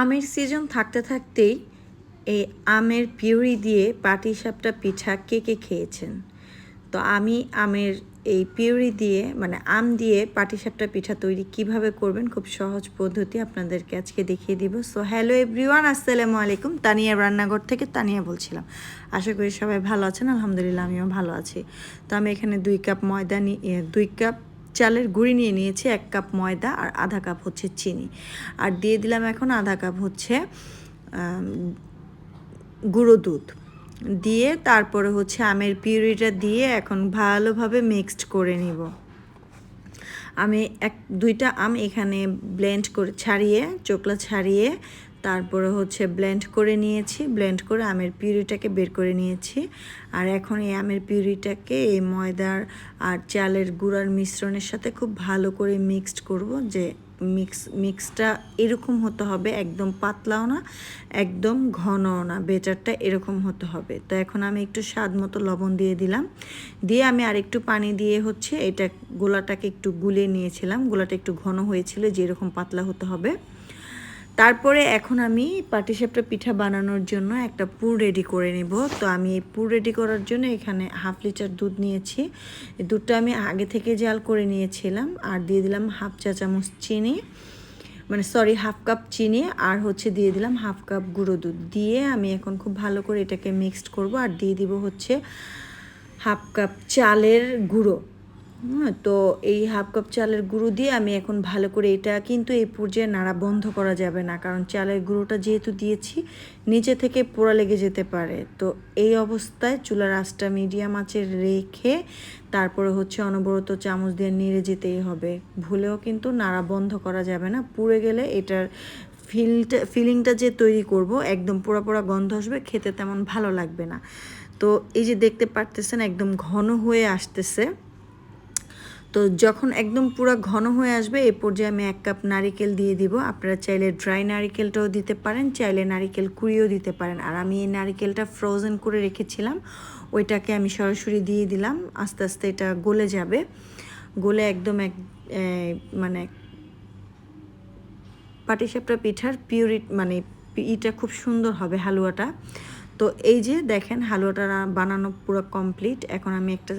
আমের সিজন থাকতে থাকতেই এই আমের পিউরি দিয়ে পাটিসাপটা পিঠা কে কে খেয়েছেন? তো আমি আমের এই পিউরি দিয়ে মানে আম দিয়ে পাটিসাপটা পিঠা তৈরি কীভাবে করবেন? খুব সহজ পদ্ধতি আপনাদেরকে আজকে দেখিয়ে দিব। সো হ্যালো এভরিওয়ান আসসালামু আলাইকুম। তানিয়া রান্নাঘর থেকে তানিয়া বলছিলাম। আশা করি সবাই ভালো আছেন। আলহামদুলিল্লাহ, আমিও ভালো আছি। তো আমি এখানে দুই কাপ ময়দা নিয়ে দুই কাপ চালের গুঁড়ি নিয়ে নিয়েছি এক কাপ ময়দা আর আধা কাপ হচ্ছে চিনি। আর দিয়ে দিলাম এখন আধা কাপ হচ্ছে গুঁড়ো দুধ। দিয়ে তারপরে হচ্ছে আমের পিউরিটা দিয়ে এখন ভালোভাবে মিক্সড করে নিব। আমি এক, দুইটা আম এখানে ব্লেন্ড করে ছাড়িয়ে চোকলা ছাড়িয়ে তারপরে হচ্ছে ব্লেন্ড করে নিয়েছি। ব্লেন্ড করে আমের পিউরিটাকে বের করে নিয়েছি। আর এখন এই আমের পিউরিটাকে এই ময়দার আর চালের গুঁড়ার মিশ্রণের সাথে খুব ভালো করে মিক্সড করব যে মিক্স মিক্সটা এরকম হতে হবে, একদম পাতলাও না, একদম ঘনও না। বেটারটা এরকম হতে হবে। তো এখন আমি একটু স্বাদ মতো লবণ দিয়ে দিলাম। দিয়ে আমি আরেকটু পানি দিয়ে হচ্ছে এটা গোলাটাকে একটু গুলে নিয়েছিলাম। গোলাটা একটু ঘন হয়েছিল যে এরকম পাতলা হতে হবে। তারপরে এখন আমি পাটিসাপটা পিঠা বানানোর জন্য একটা পুর রেডি করে নেব। তো আমি এই পুর রেডি করার জন্য এখানে হাফ লিটার দুধ নিয়েছি। দুধটা আমি আগে থেকে জাল করে নিয়েছিলাম আর দিয়ে দিলাম হাফ চা চামচ চিনি। মানে সরি হাফ কাপ চিনি আর হচ্ছে দিয়ে দিলাম হাফ কাপ গুঁড়ো দুধ। দিয়ে আমি এখন খুব ভালো করে এটাকে মিক্সড করব আর দিয়ে দিব হচ্ছে হাফ কাপ চালের গুঁড়ো। তো এই হাফ কাপ চালের গুঁড়ো দিয়ে আমি এখন ভালো করে এটা কিন্তু এই পর্যায়ে নাড়া বন্ধ করা যাবে না, কারণ চালের গুঁড়োটা যেহেতু দিয়েছি, নিচে থেকে পোড়া লেগে যেতে পারে। তো এই অবস্থায় চুলার আঁচটা মিডিয়াম আঁচে রেখে তারপরে হচ্ছে অনবরত চামচ দিয়ে নেড়ে যেতেই হবে। ভুলেও কিন্তু নাড়া বন্ধ করা যাবে না, পুড়ে গেলে এটার ফিলটা ফিলিংটা যে তৈরি করব, একদম পোড়া পোড়া গন্ধ আসবে, খেতে তেমন ভালো লাগবে না। তো এই যে দেখতে পারতেছেন, একদম ঘন হয়ে আসতেছে। তো যখন একদম পুরো ঘন হয়ে আসবে এই পর্যায়ে আমি এক কাপ নারিকেল দিয়ে দিব। আপনারা চাইলে ড্রাই নারিকেলটাও দিতে পারেন, চাইলে নারিকেল কুড়িয়েও দিতে পারেন। আর আমি এই নারিকেলটা ফ্রোজেন করে রেখেছিলাম, ওইটাকে আমি সরাসরি দিয়ে দিলাম, আস্তে আস্তে এটা গলে যাবে। গলে একদম এক মানে পাটিসাপটা পিঠার পিউরিট মানে ইটা খুব সুন্দর হবে হালুয়াটা। তো এই যে দেখেন হালুয়াটা বানানো পুরো কমপ্লিট এখন আমি একটা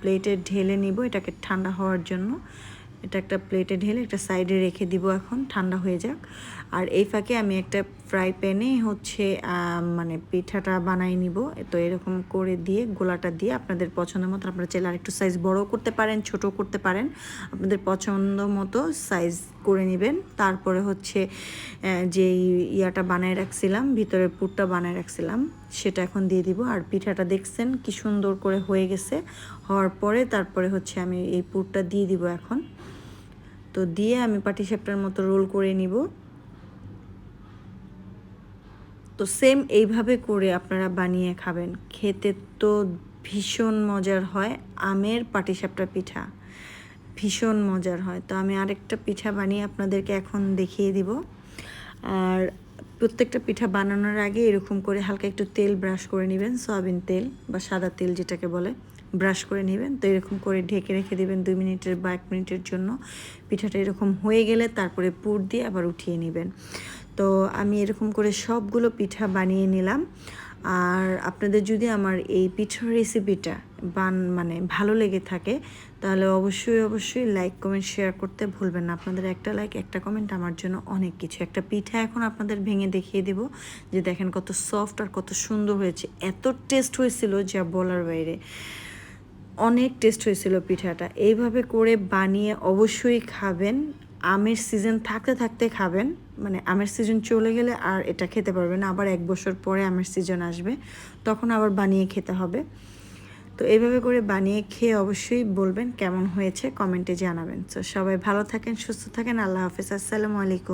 প্লেটে ঢেলে নিব এটাকে ঠান্ডা হওয়ার জন্য। এটা একটা প্লেটে ঢেলে একটা সাইডে রেখে দিব এখন, ঠান্ডা হয়ে যাক। আর এই ফাঁকে আমি একটা ফ্রাই প্যানে হচ্ছে মানে পিঠাটা বানাই নিব। তো এরকম করে দিয়ে, গোলাটা দিয়ে আপনাদের পছন্দ মতো, আপনারা চাইলে আরেকটু সাইজ বড় করতে পারেন ছোট করতে পারেন। আপনাদের পছন্দ মতো সাইজ করে নেবেন। তারপরে হচ্ছে যে ইয়াটা বানায় রাখছিলাম, ভিতরের পুরটা বানায় রাখছিলাম, সেটা এখন দিয়ে দিব। আর পিঠাটা দেখছেন কি সুন্দর করে হয়ে গেছে। হওয়ার পরে তারপরে হচ্ছে আমি এই পুরটা দিয়ে দিব এখন। তো দিয়ে আমি পাটিসাপটার মতো রোল করে নিব। তো সেম এইভাবে করে আপনারা বানিয়ে খাবেন। খেতে তো ভীষণ মজার হয় আমের পাটিসাপটা পিঠা। ভীষণ মজার হয়। তো আমি আরেকটা পিঠা বানিয়ে আপনাদেরকে এখন দেখিয়ে দিব। আর প্রত্যেকটা পিঠা বানানোর আগে এরকম করে হালকা একটু তেল ব্রাশ করে নেবেন, সয়াবিন তেল বা সাদা তেল যেটাকে বলে, ব্রাশ করে নেবেন। তো এরকম করে ঢেকে রেখে দেবেন দুই মিনিটের বা এক মিনিটের জন্য। পিঠাটা এরকম হয়ে গেলে তারপরে পুর দিয়ে আবার উঠিয়ে নেবেন। তো আমি এরকম করে সবগুলো পিঠা বানিয়ে নিলাম। আর আপনাদের যদি আমার এই পিঠার রেসিপিটা বান মানে ভালো লেগে থাকে, তাহলে অবশ্যই অবশ্যই লাইক কমেন্ট শেয়ার করতে ভুলবেন না। আপনাদের একটা লাইক একটা কমেন্ট আমার জন্য অনেক কিছু। একটা পিঠা এখন আপনাদের ভেঙে দেখিয়ে দেব যে দেখেন কত সফট আর কত সুন্দর হয়েছে। এত টেস্ট হয়েছিল যা বলার বাইরে। অনেক টেস্ট হয়েছিল পিঠাটা। এইভাবে করে বানিয়ে অবশ্যই খাবেন। আমের সিজন থাকতে থাকতে খাবেন মানে আমের সিজন চলে গেলে আর এটা খেতে পারবেন আবার এক বছর পরে আমের সিজন আসবে, তখন আবার বানিয়ে খেতে হবে। তো এইভাবে করে বানিয়ে খেয়ে অবশ্যই বলবেন কেমন হয়েছে, কমেন্টে জানাবেন। তো সবাই ভালো থাকেন, সুস্থ থাকেন, আল্লাহ হাফিজ, আসসালামু আলাইকুম।